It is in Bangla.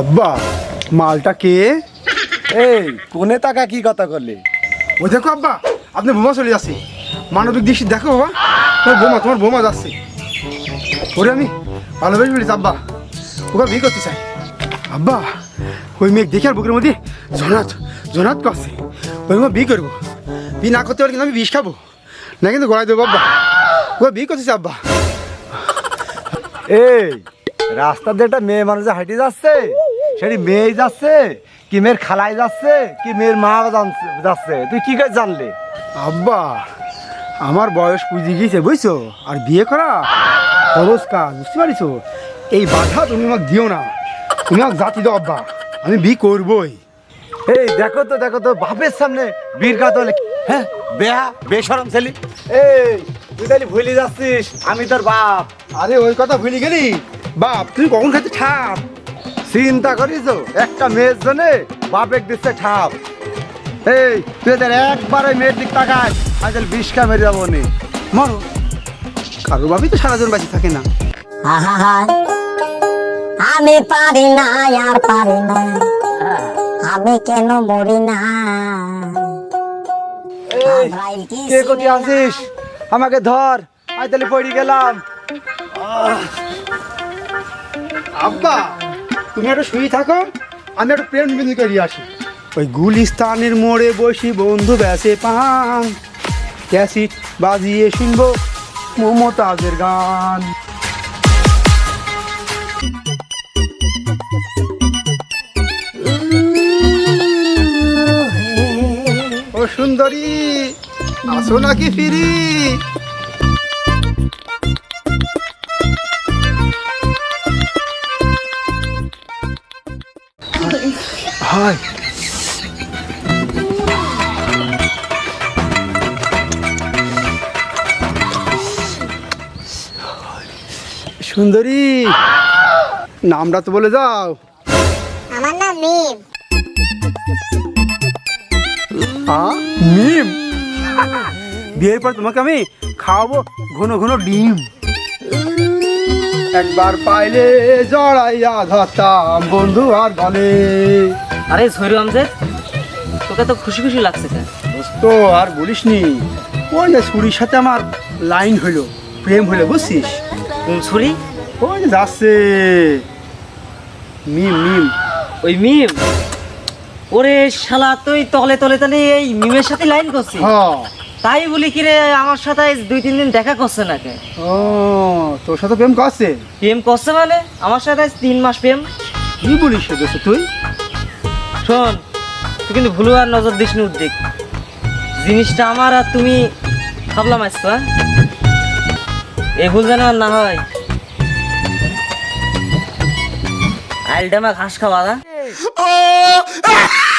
আব্বা মালটা কে? এই কোনে টাকা কি কথা করলি ওই দেখো আব্বা আপনি বোমা চলে যাচ্ছে। মানবিক দৃষ্টি দেখো বাবা তোমার বোমা তোমার বোমা যাচ্ছে। ওরে আমি ভালোবেসে ফেলেছি আব্বা। ওকে বিয়ে করতে চাই। আব্বা ওই মেয়ে দেখে আর বুকের মধ্যে জনাত জনাত করছে ওই মেয়ে বিয়ে করব। বিয়ে না করতে পারলে কিন্তু আমি বিষ খাব। না কিন্তু গড়াই দেবো আব্বা। ওকে বিয়ে করতেছে আব্বা। এই রাস্তা দিয়ে একটা মেয়ে মানুষ হাঁটি যাচ্ছে সেটি মেয়ে যাচ্ছে কি মেয়ের খালাই যাচ্ছে কি মেয়ের মা যাচ্ছে। তুই কি করে জানলি? আব্বা আমার বয়স পুঁজি গিয়েছে বুঝছ? আর বিয়ে করা খরচ কাজ বুঝতে পারিছো? এই বাধা তুমি আমাকে দিও না। তুমি আমাকে জাতি দাও আব্বা। আমি বিয়ে করবই। এই দেখো তো দেখো তো বাপের সামনে বীর কাত হলে হ্যাঁ বেহা বেসরম ছেলি। এই তুই তাহলে ভুলে যাচ্ছিস আমি তোর বাপ। আরে ওই কথা ভুলে গেলি? বাপ তুই কখন খাইতে ঠাপ? চিন্তা করিস একটা মেয়ের জন্য বাপেক দিচ্ছে ঠাপ। এই তুই এদের একবারে মেয়ের দিক তাকায় আজ বিষকা মেরে যাব নি। মারো। কারও বাপই তো সারাজন বাঁচি থাকে না। আমি পারি না আর পারি না। আমি কেন মরি না? কি কে কোথায় আছিস আমাকে ধর আজ তাহলে পড়ে গেলাম। আব্বা, তুমি একটু শুয়ে থাকো, আমি একটু প্রেম বিন্দু করে আসি। ওই গুলিস্তানের মোড়ে বসি বন্ধু ব্যাসে পান। ক্যাসিট বাজিয়ে শুনব মমতাজের গান। ও সুন্দরী, আসো নাকি ফিরি? হয়। সুন্দরী নামটা তো বলে যাও। আমার নাম মিম। আ? মিম? বিয়ের পর তোমাকে আমি খাওয়াবো ঘন ঘন ডিম। একবার পাইলে জড়াইয়া ধরতাম বন্ধু আর বলে। আরে সৈরু আমজেদ তোকে তো খুশি খুশি লাগছে কেন? তো আর বলিসনি ওই যে ছুরির সাথে আমার লাইন হইল প্রেম হইল বুঝছিস? কোন ছুরি? ওই যে যাচ্ছে মিম মিম। ওই মিম? ওরে শালা তুই তলে তলে তলে এই মিমের সাথে লাইন করছিস? হ্যাঁ তাই বলি কি রে আমার সাথে আজ দুই তিন দিন দেখা করছে না কে ও তোর সাথে প্রেম করছে? প্রেম করছে মানে? আমার সাথে আজ তিন মাস প্রেম। কি বলিস তুই? শোন তুই কিন্তু ভুলো আর নজর দিস নি উদ্বেগ। জিনিসটা আমার আর তুমি ভাবলাম আসতো হ্যাঁ? এই ভুল যেন আর না হয়। আইলডামা ঘাস খাওয়া না